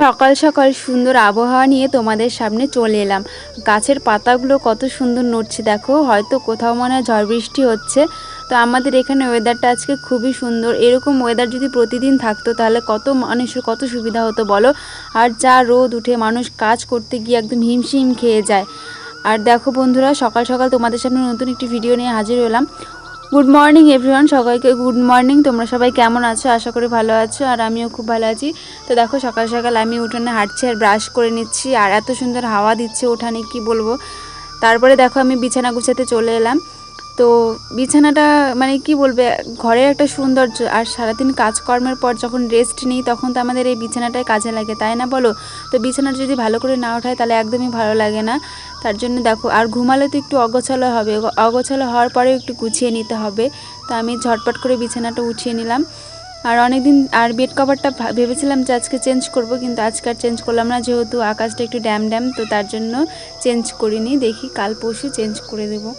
সকাল সকাল সুন্দর আবহাওয়া নিয়ে তোমাদের সামনে চলে এলাম। গাছের পাতাগুলো কত সুন্দর নড়ছে দেখো, হয়তো কোথাও মনে হয় ঝড় বৃষ্টি হচ্ছে। তো আমাদের এখানে ওয়েদারটা আজকে খুবই সুন্দর। এরকম ওয়েদার যদি প্রতিদিন থাকতো তাহলে কত মানুষের কত সুবিধা হতো বলো? আর যা রোদ উঠে মানুষ কাজ করতে গিয়ে একদম হিমশিম খেয়ে যায়। আর দেখো বন্ধুরা, সকাল সকাল তোমাদের সামনে নতুন একটি ভিডিও নিয়ে হাজির হলাম। গুড মর্নিং এভরিওয়ান সবাইকে গুড মর্নিং তোমরা সবাই কেমন আছো? আশা করি ভালো আছো, আর আমিও খুব ভালো আছি। তো দেখো, সকাল সকাল আমি উঠোনে হাঁটছি আর ব্রাশ করে নিচ্ছি, আর এত সুন্দর হাওয়া দিচ্ছে উঠানে, কি বলব? তারপরে দেখো, আমি বিছানা গুছাতে চলে এলাম। তো বিছানাটা মানে কি বলবে, ঘরের একটা সৌন্দর্য। আর সারাদিন কাজকর্মের পর যখন রেস্ট নিই, তখন তো আমাদের এই বিছানাটাই কাজে লাগে, তাই না বলো? তো বিছানাটা যদি ভালো করে না ওঠায়, তাহলে একদমই ভালো লাগে না। তার জন্য দেখো, আর ঘুমালে তো একটু অগোছালো হবে। অগোছালো হওয়ার পরেও একটু গুছিয়ে নিতে হবে। তো আমি ঝটপট করে বিছানাটা উঠিয়ে নিলাম। আর অনেকদিন, আর বেড কভারটা ভেবেছিলাম যে আজকে চেঞ্জ করব, কিন্তু আজকে আর চেঞ্জ করলাম না। যেহেতু আকাশটা একটু ড্যাম ড্যাম তো তার জন্য চেঞ্জ করিনি। দেখি কাল পরশু চেঞ্জ করে দেবো।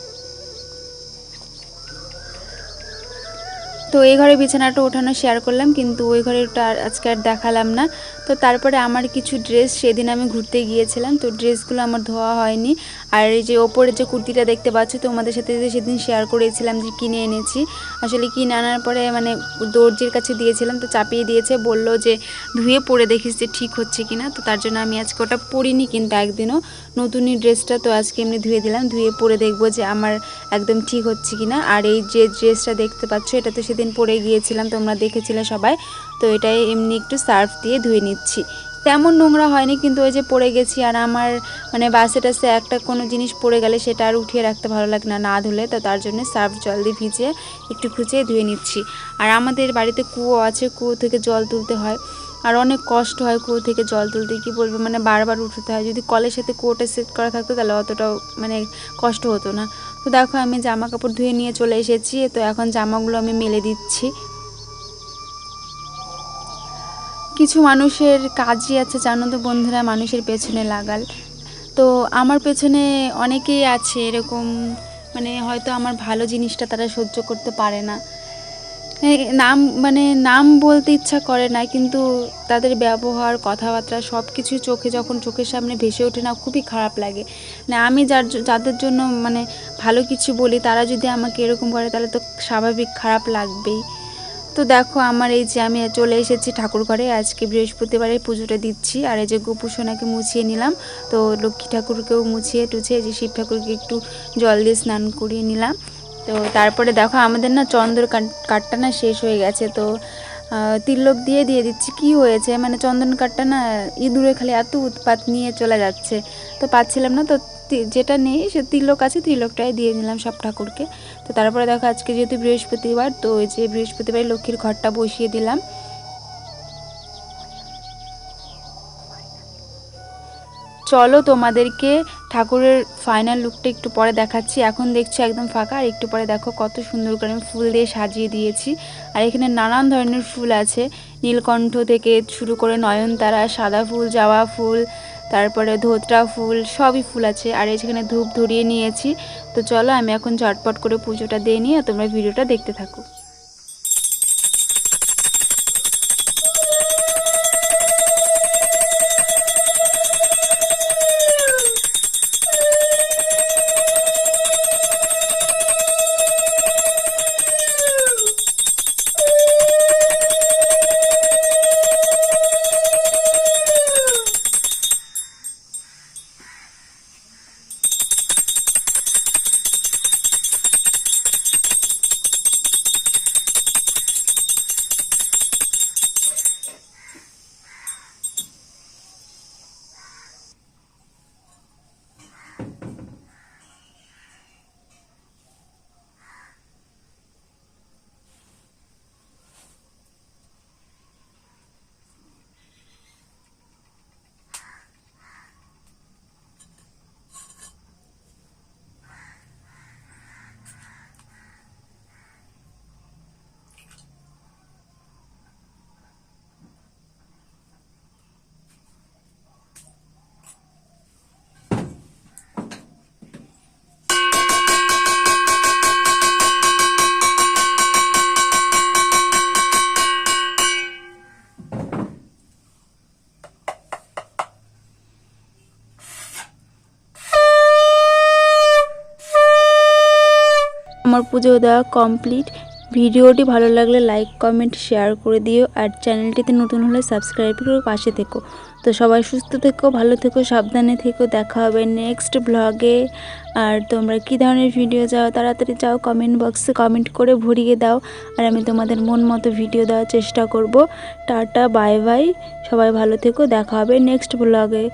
তো এই ঘরে বিছানাটা ওঠানো শেয়ার করলাম, কিন্তু ওই ঘরেটা আজকে আর দেখালাম না। তো তারপরে আমার কিছু ড্রেস সেদিন আমি ঘুরতে গিয়েছিলাম, তো ড্রেসগুলো আমার ধোয়া হয়নি। আর এই যে ওপরে যে কুর্তিটা দেখতে পাচ্ছ, তোমাদের সাথে যে সেদিন শেয়ার করেছিলাম যে কিনে এনেছি, আসলে কিনে আনার পরে মানে দর্জির কাছে দিয়েছিলাম, তো চাপিয়ে দিয়েছে, বলল যে ধুয়ে পরে দেখিস যে ঠিক হচ্ছে কিনা। তো তার জন্য আমি আজকে ওটা পরিনি কিন্তু একদিনও। নতুনই ড্রেসটা তো আজকে এমনি ধুয়ে দিলাম, ধুয়ে পরে দেখব যে আমার একদম ঠিক হচ্ছে কিনা। আর এই যে ড্রেসটা দেখতে পাচ্ছ, এটা তো সেদিন পরে গিয়েছিলাম, তোমরা দেখেছিলে সবাই। তো এটাই এমনি একটু সার্ফ দিয়ে ধুয়ে নিচ্ছি। তেমন নোংরা হয়নি, কিন্তু ওই যে পড়ে গেছি আর আমার মানে বাসে টাসে একটা কোনো জিনিস পড়ে গেলে সেটা আর উঠিয়ে রাখতে ভালো লাগে না না ধুলে। তো তার জন্য সার্ফ জল দিয়ে ভিজিয়ে একটু খুঁচিয়ে ধুয়ে নিচ্ছি। আর আমাদের বাড়িতে কুয়ো আছে, কুয়ো থেকে জল তুলতে হয়। আর অনেক কষ্ট হয় কুয়ো থেকে জল তুলতে, কি বলব? মানে বারবার উঠতে হয়। যদি কলের সাথে কুয়োটা সেট করা থাকতো তাহলে অতটাও মানে কষ্ট হতো না। তো দেখো আমি জামা কাপড় ধুয়ে নিয়ে চলে এসেছি, তো এখন জামাগুলো আমি মেলে দিচ্ছি। কিছু মানুষের কাজই আছে জানো তো বন্ধুরা, মানুষের পেছনে লাগাল। তো আমার পেছনে অনেকেই আছে এরকম মানে হয়তো আমার ভালো জিনিসটা তারা সহ্য করতে পারে না। নাম মানে নাম বলতে ইচ্ছা করে না, কিন্তু তাদের ব্যবহার, কথাবার্তা সব কিছু চোখে, যখন চোখের সামনে ভেসে ওঠে না, খুবই খারাপ লাগে। না, আমি যার যাদের জন্য মানে ভালো কিছু বলি, তারা যদি আমাকে এরকম করে, তাহলে তো স্বাভাবিক খারাপ লাগবেই। তো দেখো, আমার এই যে আমি চলে এসেছি ঠাকুর ঘরে, আজকে বৃহস্পতিবারে পুজোটা দিচ্ছি, আর এই যে গোপুসোনাকে মুছিয়ে নিলাম, তো লক্ষ্মী ঠাকুরকেও মুছিয়ে টুছিয়ে যে শিব ঠাকুরকে একটু জল দিয়ে স্নান করিয়ে নিলাম। তো তারপরে দেখো আমাদের না চন্দ্র কাঠ- কাঠটা না শেষ হয়ে গেছে, তো তিলক দিয়ে দিয়ে দিচ্ছি। কি হয়েছে? মানে চন্দন কাঠটা না ইঁদুরে খালি এত উৎপাত নিয়ে চলে যাচ্ছে। তো পাচ্ছিলাম না, তো যেটা নেই সে তিলক আছে, তিলকটাই দিয়ে নিলাম সব ঠাকুরকে। তো তারপরে দেখো আজকে যেহেতু বৃহস্পতিবার, তো ওই যে বৃহস্পতিবার লক্ষ্মীর ঘরটা বসিয়ে দিলাম। চলো তোমাদেরকে ঠাকুরের ফাইনাল লুকটা একটু পরে দেখাচ্ছি। এখন দেখছি একদম ফাঁকা, আর একটু পরে দেখো কত সুন্দর করে আমি ফুল দিয়ে সাজিয়ে দিয়েছি। আর এখানে নানান ধরনের ফুল আছে। নীলকণ্ঠ থেকে শুরু করে নয়নতারা, সাদা ফুল জাওয়া ফুল, তারপরে ধোত্রা ফুল, সবই ফুল আছে। আর এখানে ধূপ ধরিয়ে নিয়েছি। তো চলো আমি এখন ঝটপট করে পুজোটা দিয়ে নিয়ে তোমরা ভিডিওটা দেখতে থাকো। আমার পুজো দেওয়া কমপ্লিট ভিডিওটি ভালো লাগলে লাইক কমেন্ট শেয়ার করে দিও আর চ্যানেলটিতে নতুন হলে সাবস্ক্রাইব করে পাশে থেকো। তো সবাই সুস্থ থেকো, ভালো থেকো, সাবধানে থেকো। দেখা হবে নেক্সট ব্লগে আর তোমরা কী ধরনের ভিডিও চাও, তাড়াতাড়ি চাও কমেন্ট বক্সে কমেন্ট করে ভরিয়ে দাও। আর আমি তোমাদের মন মতো ভিডিও দেওয়ার চেষ্টা করব। টাটা বাই বাই সবাই ভালো থেকো, দেখা হবে নেক্সট ব্লগে